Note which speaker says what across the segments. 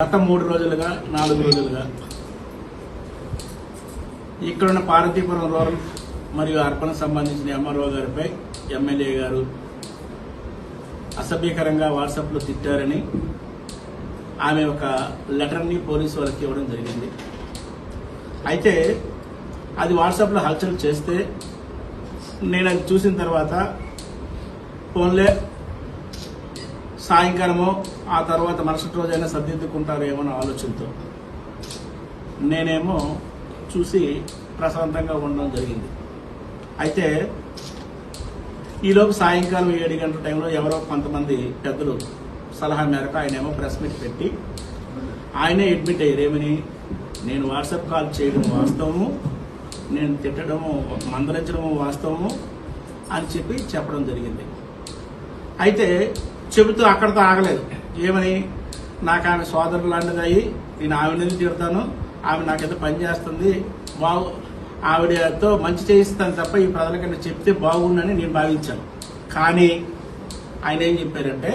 Speaker 1: గత మూడు రోజులుగా నాలుగు రోజులుగా ఇక్కడున్న పార్వతీపురం రూరల్ మరియు అర్పణ సంబంధించిన ఎంఆర్ఓ గారిపై ఎమ్మెల్యే గారు అసభ్యకరంగా వాట్సాప్లో తిట్టారని ఆమె ఒక లెటర్ని పోలీసు వాళ్ళకి ఇవ్వడం జరిగింది. అయితే అది వాట్సాప్లో హల్చల్ చేస్తే నేను అది చూసిన తర్వాత ఫోన్లే సాయంకాలమో ఆ తర్వాత మరుసటి రోజైనా సర్దిద్దుకుంటారేమో అనే ఆలోచనతో నేనేమో చూసి ప్రశాంతంగా ఉండడం జరిగింది. అయితే ఈలోపు సాయంకాలం ఏడు గంటల టైంలో ఎవరో కొంతమంది పెద్దలు సలహా మేరకు ఆయనేమో ప్రెస్ మీట్ పెట్టి ఆయనే అడ్మిట్ అయ్యారు. ఏమని? నేను వాట్సాప్ కాల్ చేయడం వాస్తవము నేను తిట్టడము మందలించడము వాస్తవము అని చెప్పి చెప్పడం జరిగింది. అయితే చెబుతూ అక్కడితో ఆగలేదు. ఏమని నాకు ఆమె సోదరులు లాంటిది అయ్యి నేను ఆవిడ నుంచి తిడతాను ఆమె నాకేదో పని చేస్తుంది బాగు ఆవిడతో మంచి చేయిస్తాను తప్ప ఈ ప్రజలకన్నా చెప్తే బాగుండని నేను భావించాను. కానీ ఆయన ఏం చెప్పారంటే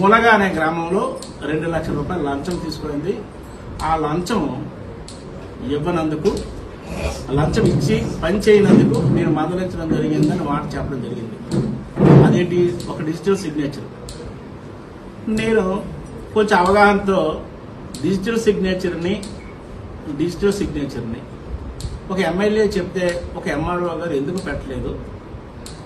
Speaker 1: ములగ అనే గ్రామంలో రెండు లక్షల రూపాయలు లంచం తీసుకునింది ఆ లంచం ఇవ్వనందుకు లంచం ఇచ్చి పని చేయనందుకు నేను మందలించడం జరిగిందని వాటి చెప్పడం జరిగింది. అదేంటి? ఒక డిజిటల్ సిగ్నేచర్. నేను కొంచెం అవగాహనతో డిజిటల్ సిగ్నేచర్ని డిజిటల్ సిగ్నేచర్ని ఒక ఎమ్మెల్యే చెప్తే ఒక ఎంఆర్ఓ గారు ఎందుకు పెట్టలేదు?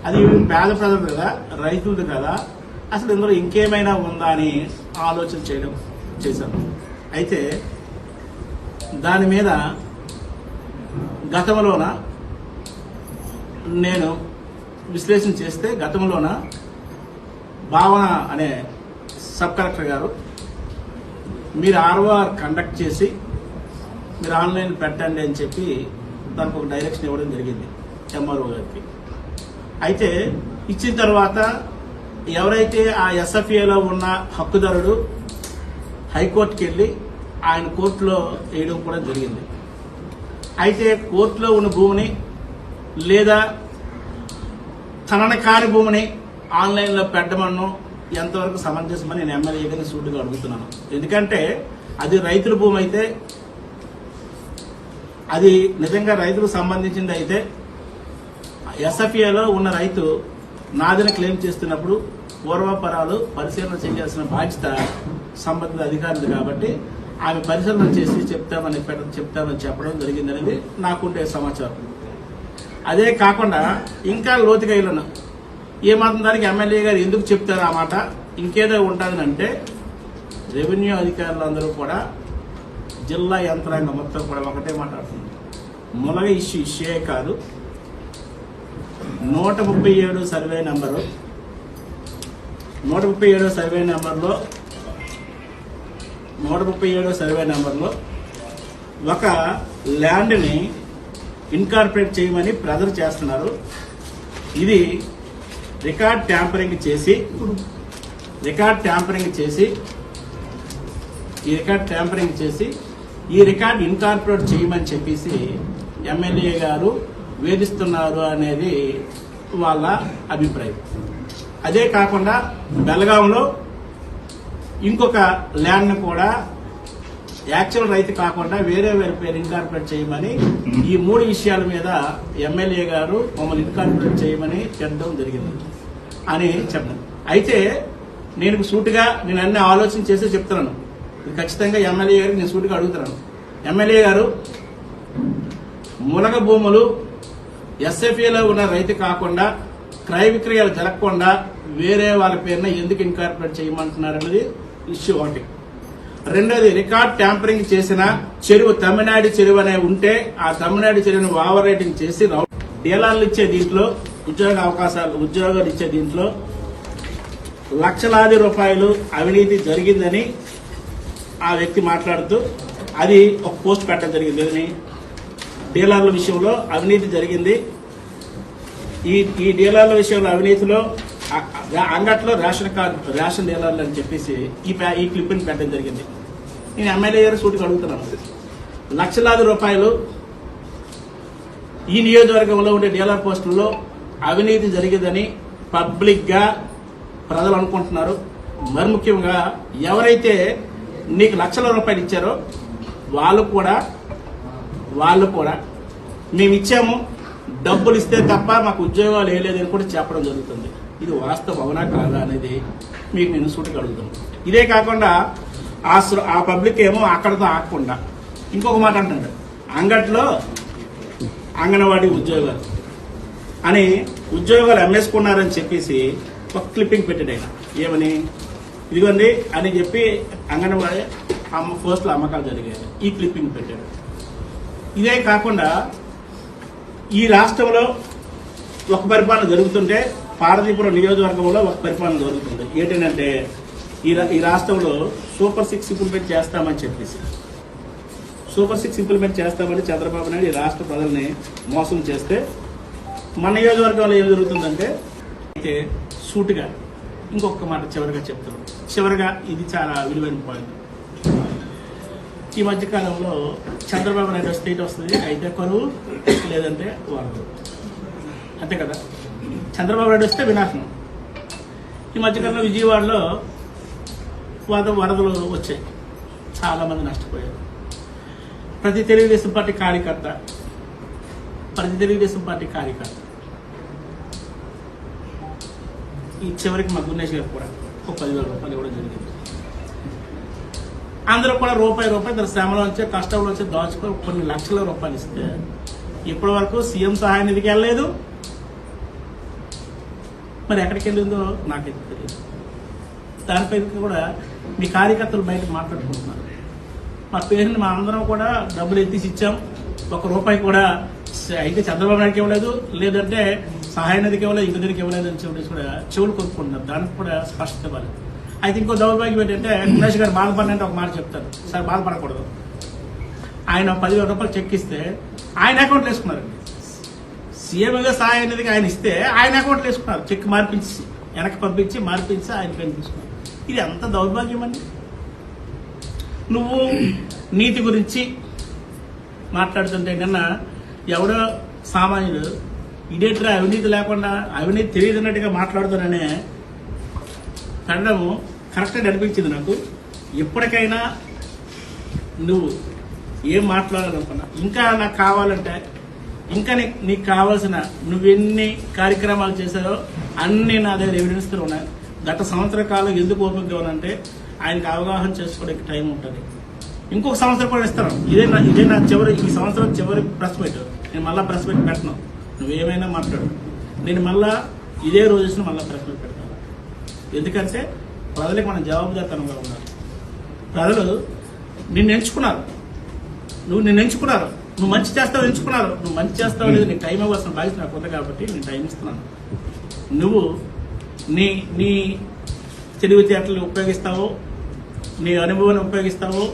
Speaker 1: అది పేద ప్రజలు కదా రైతులది కదా అసలు ఇందులో ఇంకేమైనా ఉందా అని ఆలోచన చేయడం చేశాను. అయితే దాని మీద గతంలోన నేను విశ్లేషణ చేస్తే గతంలోన భావన అనే సబ్ కలెక్టర్ గారు మీరు ఆర్ఓఆర్ కండక్ట్ చేసి మీరు ఆన్లైన్ పెట్టండి అని చెప్పి దానికి ఒక డైరెక్షన్ ఇవ్వడం జరిగింది ఎంఆర్ఓ గారికి. అయితే ఇచ్చిన తర్వాత ఎవరైతే ఆ ఎస్ఎఫ్ఏలో ఉన్న హక్కుదారుడు హైకోర్టుకి వెళ్ళి ఆయన కోర్టులో వేయడం కూడా జరిగింది. అయితే కోర్టులో ఉన్న భూమిని లేదా తనని కాని భూమిని ఆన్లైన్లో పెట్టమను ఎంతవరకు సమంజసమని నేను ఎమ్మెల్యే సూటుగా అడుగుతున్నాను. ఎందుకంటే అది రైతుల భూమి అయితే అది నిజంగా రైతులకు సంబంధించింది అయితే ఎస్ఎఫ్ఏలో ఉన్న రైతు నాదిన క్లెయిమ్ చేస్తున్నప్పుడు పూర్వపరాలు పరిశీలన చేయాల్సిన బాధ్యత సంబంధిత అధికారులు కాబట్టి ఆమె పరిశీలన చేసి చెప్తామని చెప్తామని చెప్పడం జరిగిందనేది నాకుండే సమాచారం. అదే కాకుండా ఇంకా లోతుగా వెళ్ళను. ఏమాత్రం దానికి ఎమ్మెల్యే గారు ఎందుకు చెప్తారు ఆ మాట? ఇంకేదో ఉంటుందంటే అంటే రెవెన్యూ అధికారులు అందరూ కూడా జిల్లా యంత్రాంగం మొత్తం కూడా ఒకటే మాట్లాడుతుంది ములగ ఇష్యూ ఇష్యే కాదు. నూట ముప్పై ఏడు సర్వే నెంబరు. నూట ముప్పై ఏడో సర్వే నెంబర్లో నూట ముప్పై ఏడో సర్వే నెంబర్లో ఒక ల్యాండ్ని ఇన్కార్పొరేట్ చేయమని ప్రజలు చేస్తున్నారు. ఇది రికార్డ్ ట్యాంపరింగ్ చేసి రికార్డ్ ట్యాంపరింగ్ చేసి ఈ రికార్డ్ ట్యాంపరింగ్ చేసి ఈ రికార్డ్ ఇన్కార్పొరేట్ చేయమని చెప్పేసి ఎమ్మెల్యే గారు వేధిస్తున్నారు అనేది వాళ్ళ అభిప్రాయం. అదే కాకుండా బెలగాంలో ఇంకొక ల్యాండ్ను కూడా యాక్చువల్ రైతు కాకుండా వేరే వేరే పేరు ఇన్కార్పొరేట్ చేయమని ఈ మూడు విషయాల మీద ఎమ్మెల్యే గారు మమ్మల్ని ఇన్కార్పొరేట్ చేయమని చెప్పడం జరిగింది అని చెప్పాను అయితే నేను సూటిగా నేను అన్ని ఆలోచన చేసి చెప్తున్నాను. ఖచ్చితంగా ఎమ్మెల్యే గారికి నేను సూటిగా అడుగుతున్నాను. ఎమ్మెల్యే గారు మునగ భూములు ఎస్ఎఫ్ఏలో ఉన్న రైతు కాకుండా క్రయ విక్రయాలు జరగకుండా వేరే వాళ్ళ పేరున ఎందుకు ఇన్కార్పొరేట్ చేయమంటున్నారన్నది ఇష్యూ ఒకటి. రెండోది రికార్డ్ ట్యాంపరింగ్ చేసిన చెరువు తమిళనాడు చెరువు అనే ఉంటే ఆ తమిళనాడు చెరువును ఓవర్ రైటింగ్ చేసి డీలర్లు ఇచ్చే దీంట్లో ఉద్యోగ అవకాశాలు ఉద్యోగాలు ఇచ్చే దీంట్లో లక్షలాది రూపాయలు అవినీతి జరిగిందని ఆ వ్యక్తి మాట్లాడుతూ అది ఒక పోస్ట్ పెట్టడం జరిగింది. అని డీలర్ల విషయంలో అవినీతి జరిగింది. ఈ ఈ డీలర్ల విషయంలో అవినీతిలో అంగట్లో రేషన్ కార్డు రేషన్ డీలర్లు అని చెప్పేసి ఈ ఈ క్లిప్ని పెట్టడం జరిగింది. నేను ఎమ్మెల్యే గారు సూటికి అడుగుతున్నాను. లక్షలాది రూపాయలు ఈ నియోజకవర్గంలో ఉండే డీలర్ పోస్టుల్లో అవినీతి జరిగిందని పబ్లిక్గా ప్రజలు అనుకుంటున్నారు. మరి ముఖ్యంగా ఎవరైతే నీకు లక్షల రూపాయలు ఇచ్చారో వాళ్ళు కూడా వాళ్ళు కూడా మేము ఇచ్చాము. డబ్బులు ఇస్తే తప్ప మాకు ఉద్యోగాలు వేయలేదని కూడా చెప్పడం జరుగుతుంది. ఇది వాస్తవం అవునా కాదా అనేది మీకు నేను సూటికి అడుగుతాను ఇదే కాకుండా ఆ ఆ పబ్లిక్ ఏమో అక్కడతో ఆకుండా ఇంకొక మాట అంటాడు. అంగట్లో అంగన్వాడీ ఉద్యోగాలు అని ఉద్యోగాలు అమ్మేసుకున్నారని చెప్పేసి ఒక క్లిప్పింగ్ పెట్టాడు ఆయన. ఏమని? ఇదిగోండి అని చెప్పి అంగన్వాడీ అమ్మ పోస్టుల అమ్మకాలు జరిగాయి. ఈ క్లిప్పింగ్ పెట్టాడు. ఇదే కాకుండా ఈ రాష్ట్రంలో ఒక పరిపాలన జరుగుతుంటే పార్వతీపురం నియోజకవర్గంలో ఒక పరిపాలన జరుగుతుంది. ఏంటంటే ఈ రా- ఈ రాష్ట్రంలో సూపర్ సిక్స్ ఇంప్లిమెంట్ చేస్తామని చెప్పేసి. సూపర్ సిక్స్ ఇంప్లిమెంట్ చేస్తామని చంద్రబాబు నాయుడు ఈ రాష్ట్ర ప్రజల్ని మోసం చేస్తే మన నియోజకవర్గంలో ఏం జరుగుతుందంటే అయితే సూటుగా ఇంకొక మాట చివరిగా చెప్తాను చివరిగా ఇది చాలా విలువైన పాయింట్ ఈ మధ్యకాలంలో చంద్రబాబు నాయుడు స్టేట్ వస్తుంది అయితే కొరువు లేదంటే వరద. అంతే కదా? చంద్రబాబు నాయుడు వస్తే వినాశనం. ఈ మధ్యకాలంలో విజయవాడలో వరద వరదలు వచ్చాయి. చాలా మంది నష్టపోయారు. ప్రతి తెలుగుదేశం పార్టీ కార్యకర్త ప్రతి తెలుగుదేశం పార్టీ కార్యకర్త. ఈ చివరికి మా గున్నేష్ గారు కూడా ఒక పదివేల రూపాయలు ఇవ్వడం జరిగింది. అందరూ కూడా రూపాయి రూపాయి తన శ్రమలో వచ్చే కష్టంలో వచ్చి దాచుకొని కొన్ని లక్షల రూపాయలు ఇస్తే ఇప్పటి వరకు సీఎం సహాయ నిధికి వెళ్ళలేదు. మరి ఎక్కడికి వెళ్ళిందో నాకైతే తెలియదు. దానిపై కూడా మీ కార్యకర్తలు బయట మాట్లాడుకుంటున్నారు. మా పేరుని మా అందరం కూడా డబ్బులు ఎత్తిసి ఇచ్చాం. ఒక రూపాయి కూడా అయితే చంద్రబాబు నాయుడుకి ఇవ్వలేదు లేదంటే సహాయ నిధికి ఇవ్వలేదు ఇంక దీనికి ఇవ్వలేదు అని చెప్పేసి కూడా చెవులు కొనుక్కుంటున్నారు. దానికి కూడా స్పష్టత ఇవ్వాలి. అయితే ఇంకో దౌర్భాగ్యం ఏంటంటే ఉమేష్ గారు బాధపడినంటే ఒక మాట చెప్తారు. సార్ బాధపడకూడదు ఆయన పదివేల రూపాయలు చెక్ ఇస్తే ఆయన అకౌంట్లో వేసుకున్నారండి. సీఎంగా సాయి అనేది ఆయన ఇస్తే ఆయన అకౌంట్లో వేసుకున్నారు. చెక్ మార్పించి వెనక్కి పంపించి మార్పించి ఆయన పైన తీసుకున్నారు. ఇది ఎంత దౌర్భాగ్యం అండి. నువ్వు నీతి గురించి మాట్లాడుతుంటే కన్నా ఎవడో సామాన్యుడు ఇదేట్రా అవినీతి లేకుండా అవినీతి తెలియదున్నట్టుగా మాట్లాడుతున్నానే తండము కరెక్ట్గా అనిపించింది నాకు. ఎప్పటికైనా నువ్వు ఏం మాట్లాడాలనుకున్నా ఇంకా నాకు కావాలంటే ఇంకా నీకు కావాల్సిన నువ్వెన్ని కార్యక్రమాలు చేశారో అన్ని నా దగ్గర ఎవిడెన్స్తో ఉన్నాయి. గత సంవత్సర కాలం ఎందుకు ఓపికగా ఉన్నానంటే ఆయనకు అవగాహన చేసుకోవడానికి టైం ఉంటుంది. ఇంకొక సంవత్సరం కూడా ఇస్తాను. ఇదే నా ఇదే నా చివరి ఈ సంవత్సరం చివరి ప్రెస్ మీట్ నేను మళ్ళీ ప్రెస్ మీట్ పెట్టను. నువ్వేమైనా మాట్లాడు. నేను మళ్ళా ఇదే రోజున మళ్ళీ ప్రెస్ మీట్ పెడతాను. ఎందుకంటే ప్రజలకు మనం జవాబుదారితనంగా ఉన్నారు ప్రజలు నిన్ను ఎంచుకున్నారు. నువ్వు నిన్ను ఎంచుకున్నారు. నువ్వు మంచి చేస్తావు ఎంచుకున్నారు నువ్వు మంచి చేస్తావు లేదు నీకు టైం ఇవ్వాల్సిన బాధ్యత నాకు ఉంది కాబట్టి నేను టైం ఇస్తున్నాను. నువ్వు నీ నీ తెలివితేటలు ఉపయోగిస్తావు నీ అనుభవాన్ని ఉపయోగిస్తావు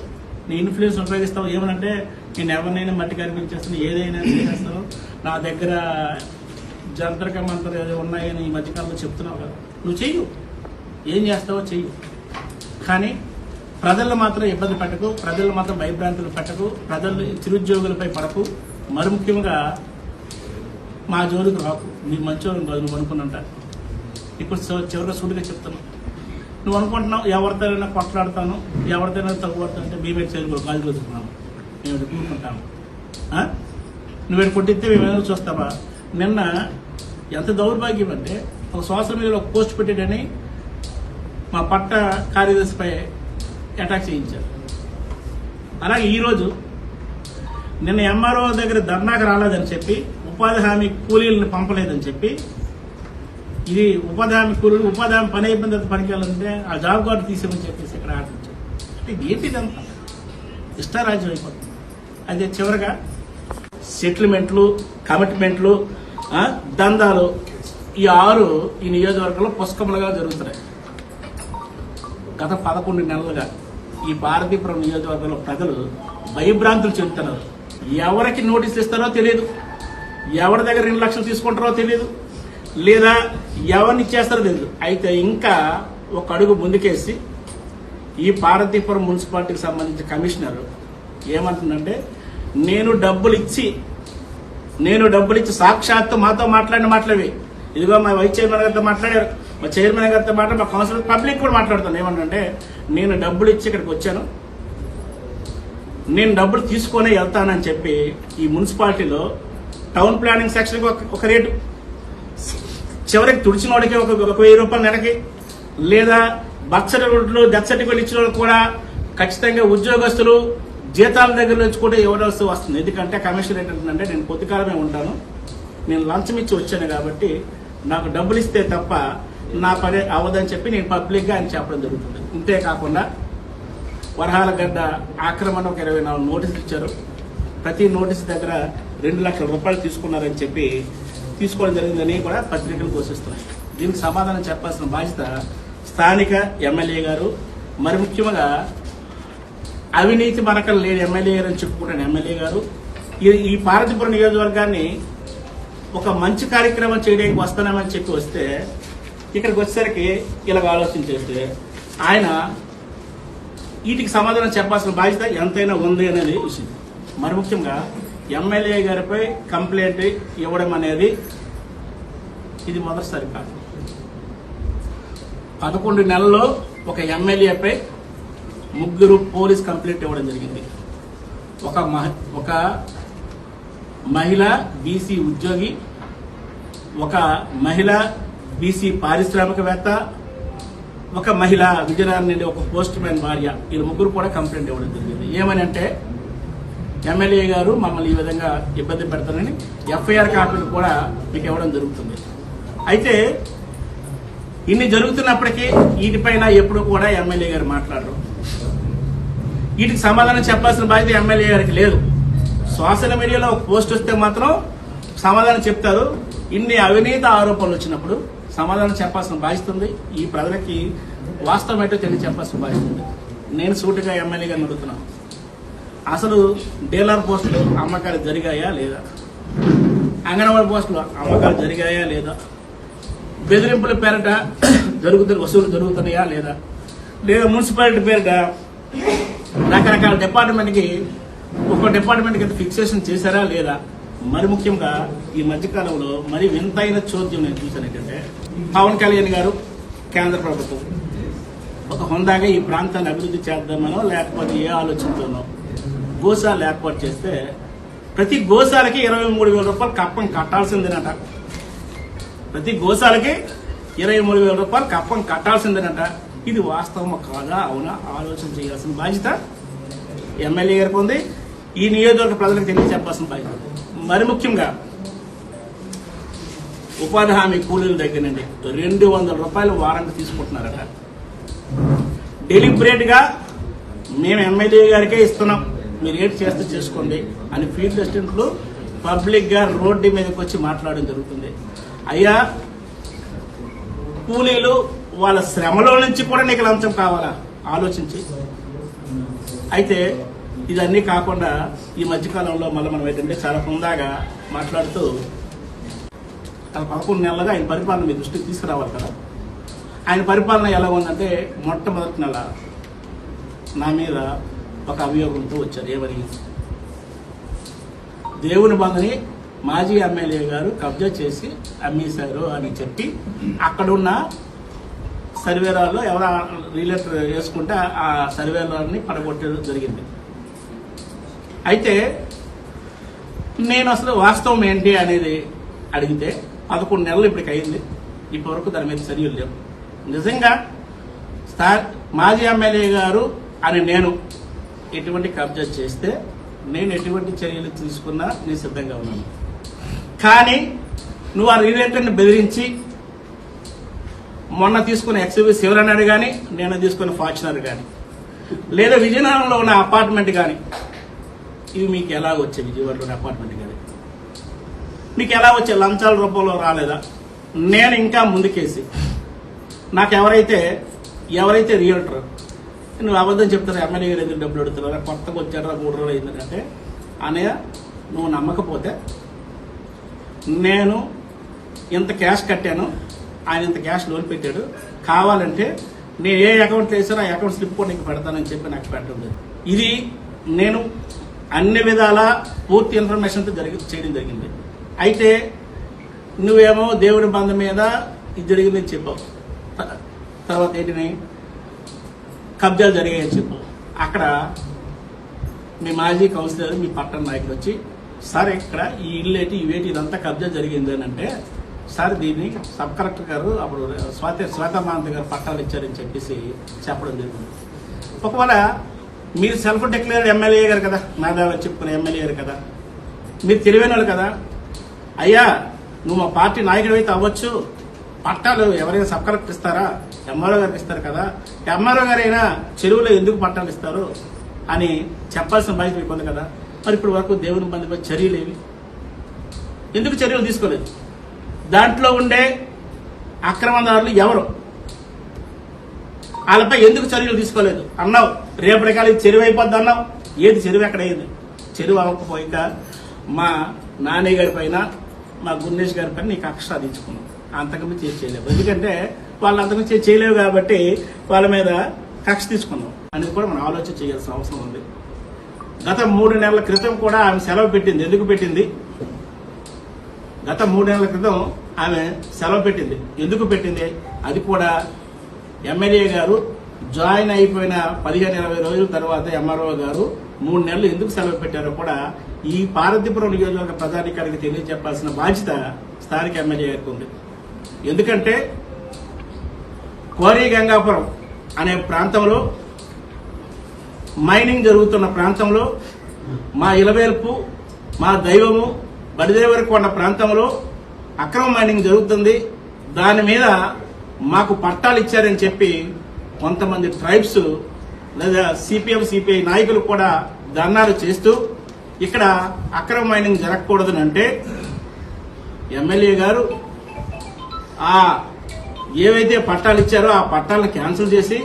Speaker 1: నీ ఇన్ఫ్లుయెన్స్ ఉపయోగిస్తావు ఏమనంటే నేను ఎవరినైనా మట్టి కనిపించేస్తాను ఏదైనా చేస్తాను. నా దగ్గర జంతరక మంత్ర ఏదో ఉన్నాయని ఈ మధ్యకాలంలో చెప్తున్నావు కదా. నువ్వు చెయ్యు. ఏం చేస్తావో చెయ్యు. కానీ ప్రజలను మాత్రం ఇబ్బంది పెట్టకు ప్రజలు మాత్రం భయభ్రాంతులు పెట్టకు ప్రజలు చిరుద్యోగులపై పడకు. మరి ముఖ్యంగా మా జోలికి రాకు. నీ మంచోళ్ళని కాదు నువ్వు అనుకున్నంట. ఇప్పుడు చివరిగా సూటిగా చెప్తాను నువ్వు అనుకుంటున్నావు ఎవరితోనైనా కొట్లాడతాను ఎవరితోనైనా తగ్గుపడతాను అంటే మేమే కూడా గాలి వదులుకున్నాము మేము ఇది కూరుకుంటాము. ఆ? నువ్వు కొట్టిస్తే మేము ఏమైనా చూస్తావా? నిన్న ఎంత దౌర్భాగ్యం అంటే ఒక సోషల్ మీడియాలో ఒక పోస్ట్ పెట్టాడని మా పట్ట కార్యదర్శిపై అటాక్ చేయించారు. అలాగే ఈరోజు నిన్న ఎంఆర్ఓ దగ్గర ధర్నాకు రాలేదని చెప్పి ఉపాధి హామీ కూలీలను పంపలేదని చెప్పి ఇది ఉపాధి హామీ కూలీలు ఉపాధి హామీ పని అయిపోయిన తర్వాత పనికి వెళ్ళాలంటే ఆ జాబ్ కార్డు తీసేమని చెప్పేసి ఇక్కడ ఆడించారు అంటే ఇది ఏంటి ఇదంతా? ఇష్టారాజ్యం అయిపోతుంది. అదే చివరగా సెటిల్మెంట్లు కమిట్మెంట్లు దందాలు ఈ ఆరు ఈ నియోజకవర్గంలో పుష్కములుగా జరుగుతున్నాయి. గత పదకొండు నెలలుగా. ఈ భారతీపురం నియోజకవర్గంలో ప్రజలు భయభ్రాంతులు చెందుతున్నారు. ఎవరికి నోటీసులు ఇస్తారో తెలియదు. ఎవరి దగ్గర రెండు లక్షలు తీసుకుంటారో తెలియదు. లేదా ఎవరిని చేస్తారో తెలియదు. అయితే ఇంకా ఒక అడుగు ముందుకేసి ఈ పార్వతీపురం మున్సిపాలిటీకి సంబంధించిన కమిషనర్ ఏమంటుందంటే నేను డబ్బులు ఇచ్చి నేను డబ్బులు ఇచ్చి సాక్షాత్తు మాతో మాట్లాడిన మాటలవి. ఇదిగో మా వైస్ చైర్మన్ గారితో మాట్లాడారు. మా చైర్మన్ గారితో మాట మా కౌన్సిలర్ పబ్లిక్ కూడా మాట్లాడుతాను ఏమంటే నేను డబ్బులు ఇచ్చి ఇక్కడికి వచ్చాను. నేను డబ్బులు తీసుకునే వెళ్తానని చెప్పి ఈ మున్సిపాలిటీలో టౌన్ ప్లానింగ్ సెక్షన్కి ఒక ఒక రేటు. చివరికి తుడిచిన వాడికి ఒక ఒక వెయ్యి రూపాయలు నెలకి. లేదా బర్త్ సర్టిఫికెట్లు డెత్ సర్టిఫికెట్ ఇచ్చిన వాళ్ళకి కూడా ఖచ్చితంగా ఉద్యోగస్తులు జీతాల దగ్గర నుంచి కూడా ఇవ్వవలసి వస్తుంది. ఎందుకంటే కమిషన్ ఏంటంటే నేను కొద్ది కాలమే ఉంటాను. నేను లంచం ఇచ్చి వచ్చాను కాబట్టి నాకు డబ్బులు ఇస్తే తప్ప నా పని అవ్వదని చెప్పి నేను పబ్లిక్గా ఆయన చెప్పడం జరుగుతుంది. ఇంతే కాకుండా వరహాల గడ్డ ఆక్రమణ ఒక ఇరవై నాలుగు నోటీసులు ఇచ్చారు. ప్రతి నోటీస్ దగ్గర రెండు లక్షల రూపాయలు తీసుకున్నారని చెప్పి తీసుకోవడం జరిగిందని కూడా పత్రికలు ఘోషిస్తున్నాయి. దీనికి సమాధానం చెప్పాల్సిన బాధ్యత స్థానిక ఎమ్మెల్యే గారు మరి ముఖ్యంగా అవినీతి మరకలు లేని ఎమ్మెల్యే గారు అని చెప్పుకుంటాను ఎమ్మెల్యే గారు ఈ- ఈ పార్వతీపురం నియోజకవర్గాన్ని ఒక మంచి కార్యక్రమం చేయడానికి వస్తానని చెప్పి వస్తే ఇక్కడికి వచ్చేసరికి ఇలాగ ఆలోచన చేస్తే ఆయన వీటికి సమాధానం చెప్పాల్సిన బాధ్యత ఎంతైనా ఉంది అనేది విషయం. మరి ముఖ్యంగా ఎమ్మెల్యే గారిపై కంప్లైంట్ ఇవ్వడం అనేది ఇది మొదటిసారి కాదు. పదకొండు నెలల్లో ఒక ఎమ్మెల్యేపై ముగ్గురు పోలీస్ కంప్లైంట్ ఇవ్వడం జరిగింది. ఒక మహ- ఒక మహిళ బీసీ ఉద్యోగి ఒక మహిళ బీసీ పారిశ్రామికవేత్త ఒక మహిళ విజయనగరం నుండి ఒక పోస్ట్ మ్యాన్ భార్య వీళ్ళు ముగ్గురు కూడా కంప్లైంట్ ఇవ్వడం జరిగింది. ఏమని అంటే ఎమ్మెల్యే గారు మమ్మల్ని ఈ విధంగా ఇబ్బంది పెడతారని ఎఫ్ఐఆర్ కాపీలు కూడా మీకు ఇవ్వడం జరుగుతుంది. అయితే ఇన్ని జరుగుతున్నప్పటికీ వీటిపైన ఎప్పుడు కూడా ఎమ్మెల్యే గారు మాట్లాడరు. వీటికి సమాధానం చెప్పాల్సిన బాధ్యత ఎమ్మెల్యే గారికి లేదు. సోషల్ మీడియాలో ఒక పోస్ట్ వస్తే మాత్రం సమాధానం చెప్తారు. ఇన్ని అవినీత ఆరోపణలు వచ్చినప్పుడు సమాధానం చెప్పాల్సిన బాధ్యత ఉంది. ఈ ప్రజలకి వాస్తవం ఏంటో తెలియ చెప్పాల్సిన బాధ్యత ఉంది. నేను సూటిగా ఎమ్మెల్యే గారిని అడుగుతున్నాను. అసలు డీలర్ పోస్టులు అమ్మకాలు జరిగాయా లేదా? అంగన్వాడీ పోస్టులు అమ్మకాలు జరిగాయా లేదా? బెదిరింపుల పేరిట జరుగుతున్న వసూలు జరుగుతున్నాయా లేదా? లేదా మున్సిపాలిటీ పేరిట రకరకాల డిపార్ట్మెంట్కి ఒక డిపార్ట్మెంట్ కింద ఫిక్సేషన్ చేశారా లేదా? మరి ముఖ్యంగా ఈ మధ్యకాలంలో మరి వింతైన చోద్యం నేను చూశాను ఏంటంటే పవన్ కళ్యాణ్ గారు కేంద్ర ప్రభుత్వం. ఒక హుందాగా ఈ ప్రాంతాన్ని అభివృద్ధి చేద్దామనో లేకపోతే ఏ ఆలోచనతోనో గోశాలు ఏర్పాటు చేస్తే ప్రతి గోశాలకి ఇరవై మూడు వేల రూపాయలు కప్పం కట్టాల్సిందేనట. ప్రతి గోశాలకి ఇరవై మూడు వేల రూపాయలు కప్పం కట్టాల్సిందేనట. ఇది వాస్తవమా కాదా? అవునా? ఆలోచన చేయాల్సిన బాధ్యత ఎమ్మెల్యే గారికి ఉంది. ఈ నియోజకవర్గ ప్రజలకు తెలియజెప్పాల్సిన బాధ్యత. మరి ముఖ్యంగా ఉపాధి హామీ కూలీల దగ్గర నుండి రెండు వందల రూపాయలు వారానికి తీసుకుంటున్నారట. డెలిబరేట్గా మేము ఎమ్మెల్యే గారికే ఇస్తున్నాం. మీరు ఏంటి చేస్తే చేసుకోండి అని ఫీల్డ్ అసిస్టెంట్లు పబ్లిక్గా రోడ్డు మీదకి వచ్చి మాట్లాడడం జరుగుతుంది. అయ్యా కూలీలు వాళ్ళ శ్రమలో నుంచి కూడా నీకు లంచం కావాలా? ఆలోచించి. అయితే ఇదన్నీ కాకుండా ఈ మధ్యకాలంలో మళ్ళీ మనం ఏంటంటే చాలా హుందాగా మాట్లాడుతూ తన పదకొండు నెలలుగా ఆయన పరిపాలన మీ దృష్టికి తీసుకురావాలి కదా. ఆయన పరిపాలన ఎలా ఉందంటే మొట్టమొదటి నెల నా మీద ఒక అభియోగంతో వచ్చారు. ఏమని? దేవుని బంధని మాజీ ఎమ్మెల్యే గారు కబ్జా చేసి అమ్మేశారు అని చెప్పి అక్కడున్న సర్వేరాల్లో ఎవరు రిలేటర్ వేసుకుంటే ఆ సర్వేరాన్ని పడగొట్టడం జరిగింది. అయితే నేను అసలు వాస్తవం ఏంటి అనేది అడిగితే పదకొండు నెలలు ఇప్పటికి అయింది. ఇప్పటివరకు దాని మీద చర్యలు లేవు. నిజంగా స్థా మాజీ ఎమ్మెల్యే గారు అని నేను ఎటువంటి కబ్జా చేస్తే నేను ఎటువంటి చర్యలు తీసుకున్నా నేను సిద్ధంగా ఉన్నాను. కానీ నువ్వు ఆ రిలేటర్ని బెదిరించి మొన్న తీసుకున్న ఎక్స్యూవీ శివరన్నాడు కానీ నేను తీసుకున్న ఫార్చునర్ కానీ లేదా విజయనగరంలో ఉన్న అపార్ట్మెంట్ కానీ ఇవి మీకు ఎలా వచ్చాయి విజయవాడలోని అపార్ట్మెంట్ కానీ మీకు ఎలా వచ్చే లంచాల రూపంలో రాలేదా? నేను ఇంకా ముందుకేసి. నాకు ఎవరైతే ఎవరైతే రియల్టర్ నువ్వు అబద్ధం చెప్తారు? ఎమ్మెల్యే గారు ఎందుకు డబ్బులు అడుగుతారా కొత్తగా వచ్చారా? మూడు రోజులు అయిందంటే అనయ్య నువ్వు నమ్మకపోతే నేను ఇంత క్యాష్ కట్టాను. ఆయన ఇంత క్యాష్ లోన్ పెట్టాడు. కావాలంటే నేను ఏ అకౌంట్ చేశారో ఆ అకౌంట్ స్లిప్ కూడా నీకు పెడతానని చెప్పి నాకు పెట్టడం జరిగింది. ఇది నేను అన్ని విధాల పూర్తి ఇన్ఫర్మేషన్తో జరిగి చేయడం జరిగింది. అయితే నువ్వేమో దేవుడి బంధ మీద ఇది జరిగిందని చెప్పావు. త- తర్వాత ఏంటిని? కబ్జాలు జరిగాయని చెప్పావు. అక్కడ మీ మాజీ కౌన్సిలర్ మీ పట్టణ నాయకుడు వచ్చి సార్ ఇక్కడ ఈ ఇల్లు ఏంటి ఇవేటి ఇదంతా కబ్జా జరిగింది అని అంటే సార్ దీన్ని సబ్ కలెక్టర్ గారు అప్పుడు స్వాతి శ్వేతమానంద గారు పట్టాలు ఇచ్చారని చెప్పేసి చెప్పడం జరిగింది. ఒకవేళ మీరు సెల్ఫ్ డిక్లేర్డ్ ఎమ్మెల్యే గారు కదా మేధావి చెప్పుకున్న ఎమ్మెల్యే గారు కదా. మీరు తెలివైన వాళ్ళు కదా. అయ్యా నువ్వు మా పార్టీ నాయకుడు అయితే అవ్వచ్చు. పట్టాలు ఎవరైనా సబ్ కలెక్టర్ ఇస్తారా? ఎంఆర్ఓ గారికి ఇస్తారు కదా. ఎంఆర్ఓ గారైనా చెరువులో ఎందుకు పట్టాలు ఇస్తారు అని చెప్పాల్సిన బాధ్యత మీకు ఉంది కదా. మరి ఇప్పటి వరకు దేవుని బంధుపై చర్యలు ఏవి? ఎందుకు చర్యలు తీసుకోలేదు? దాంట్లో ఉండే అక్రమదారులు ఎవరు? వాళ్ళపై ఎందుకు చర్యలు తీసుకోలేదు? అన్నావు. రేపటికాల చెరువు అయిపోద్ది అన్నావు. ఏది చెరువు ఎక్కడ చెరువు అవ్వకపోయిక మా నాన్నయ్య గారి పైన మా గున్నేష్ గారి పైన నీకు కక్ష సాధించుకున్నాం అంతకుమించి చేసి చేయలేవు ఎందుకంటే వాళ్ళు అంతకుమించి చేసి చేయలేవు కాబట్టి వాళ్ళ మీద కక్ష తీసుకున్నాం. అనేది కూడా మనం ఆలోచన చేయాల్సిన అవసరం ఉంది. గత మూడు నెలల క్రితం కూడా ఆమె సెలవు పెట్టింది. ఎందుకు పెట్టింది? గత మూడు నెలల క్రితం ఆమె సెలవు పెట్టింది. ఎందుకు పెట్టింది? అది కూడా ఎమ్మెల్యే గారు జాయిన్ అయిపోయిన పదిహేను ఇరవై రోజుల తర్వాత ఎంఆర్ఓ గారు మూడు నెలలు ఎందుకు సెలవు పెట్టారో కూడా ఈ పార్వతీపురం నియోజకవర్గ ప్రజానికానికి తెలియజెప్పాల్సిన బాధ్యత స్థానిక ఎమ్మెల్యే గారికి ఉంది. ఎందుకంటే కోరి గంగాపురం అనే ప్రాంతంలో మైనింగ్ జరుగుతున్న ప్రాంతంలో మా ఇలవేల్పు మా దైవము బడిదేవరి ఉన్న ప్రాంతంలో అక్రమ మైనింగ్ జరుగుతుంది. దాని మీద మాకు పట్టాలు ఇచ్చారని చెప్పి కొంతమంది ట్రైబ్స్ లేదా సిపిఎం సిపిఐ నాయకులు కూడా ధర్నాలు చేస్తూ ఇక్కడ అక్రమ మైనింగ్ జరగకూడదని అంటే ఎమ్మెల్యే గారు ఆ ఏవైతే పట్టాలు ఇచ్చారో ఆ పట్టాలను క్యాన్సిల్ చేసి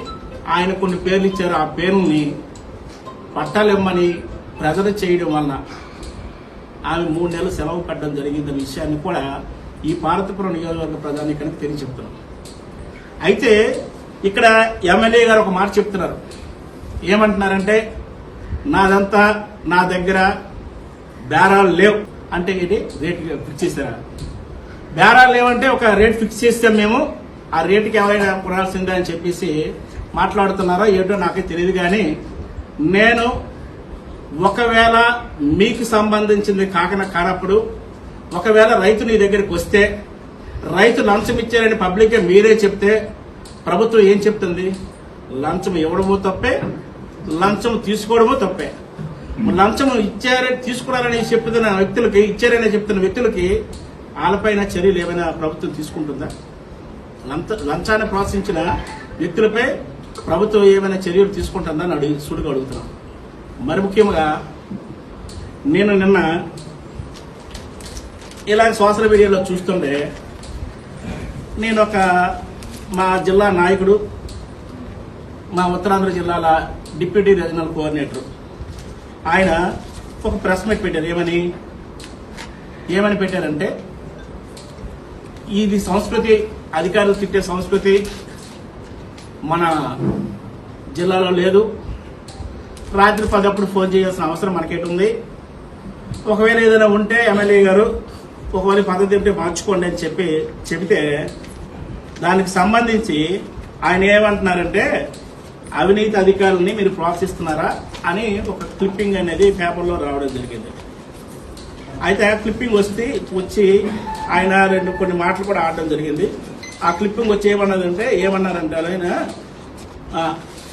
Speaker 1: ఆయన కొన్ని పేర్లు ఇచ్చారో. ఆ పేరుని పట్టాలు ఇమ్మని ప్రజలు చేయడం వలన ఆమె మూడు నెలలు సెలవు పెట్టడం జరిగిందన్న విషయాన్ని కూడా ఈ పార్వతీపురం నియోజకవర్గ ప్రజానికానికి తెలియ చెప్తున్నాం అయితే ఇక్కడ ఎమ్మెల్యే గారు ఒక మాట చెప్తున్నారు. ఏమంటున్నారంటే నాదంతా నా దగ్గర బేరాలు లేవు. అంటే ఇది రేట్ ఫిక్స్ చేశారా? బేరాలు లేవంటే ఒక రేట్ ఫిక్స్ చేస్తాం మేము. ఆ రేటుకి ఎవరైనా కొనాల్సిందే అని చెప్పేసి మాట్లాడుతున్నారో ఏంటో నాకే తెలియదు కానీ నేను ఒకవేళ మీకు సంబంధించింది కాకన కానప్పుడు ఒకవేళ రైతు నీ దగ్గరికి వస్తే రైతు లంచం ఇచ్చారని పబ్లిక్గా మీరే చెప్తే ప్రభుత్వం ఏం చెప్తుంది? లంచం ఇవ్వడము తప్పే లంచం తీసుకోవడము తప్పే. లంచం ఇచ్చారని తీసుకున్నారని చెప్తున్న వ్యక్తులకి ఇచ్చారని చెప్తున్న వ్యక్తులకి వాళ్ళపైన చర్యలు ఏమైనా ప్రభుత్వం తీసుకుంటుందా? లంచ లంచాన్ని ప్రోత్సహించిన వ్యక్తులపై ప్రభుత్వం ఏమైనా చర్యలు తీసుకుంటుందని అడిగి సుడుగా అడుగుతున్నాం. మరి ముఖ్యంగా నేను నిన్న ఇలాంటి సోషల్ మీడియాలో చూస్తుండే నేను ఒక మా జిల్లా నాయకుడు మా ఉత్తరాంధ్ర జిల్లాల డిప్యూటీ రీజనల్ కోఆర్డినేటర్. ఆయన ఒక ప్రెస్ మీట్ పెట్టారు. ఏమని? ఏమని పెట్టారంటే ఇది సంస్కృతి అధికారులు తిట్టే సంస్కృతి మన జిల్లాలో లేదు. రాత్రి పదప్పుడు ఫోన్ చేయాల్సిన అవసరం మనకేటుంది. ఒకవేళ ఏదైనా ఉంటే ఎమ్మెల్యే గారు ఒకవేళ పద్ధతి ఉంటే మార్చుకోండి అని చెప్పి చెబితే దానికి సంబంధించి ఆయన ఏమంటున్నారంటే అవినీతి అధికారులని మీరు ప్రోత్సహిస్తున్నారా అని ఒక క్లిప్పింగ్ అనేది పేపర్లో రావడం జరిగింది. అయితే ఆ క్లిప్పింగ్ వస్తే వచ్చి ఆయన రెండు కొన్ని మాటలు కూడా ఆడడం జరిగింది. ఆ క్లిప్పింగ్ వచ్చి ఏమన్నదంటే ఏమన్నారంటే ఆయన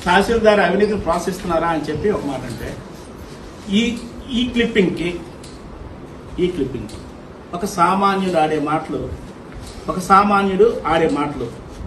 Speaker 1: తహసీల్దార్ అవినీతిని ప్రోత్సహిస్తున్నారా అని చెప్పి ఒక మాట అంటే ఈ ఈ క్లిప్పింగ్కి ఈ క్లిప్పింగ్కి ఒక సామాన్యుడు ఆడే మాటలు ఒక సామాన్యుడు ఆడే మాటలు.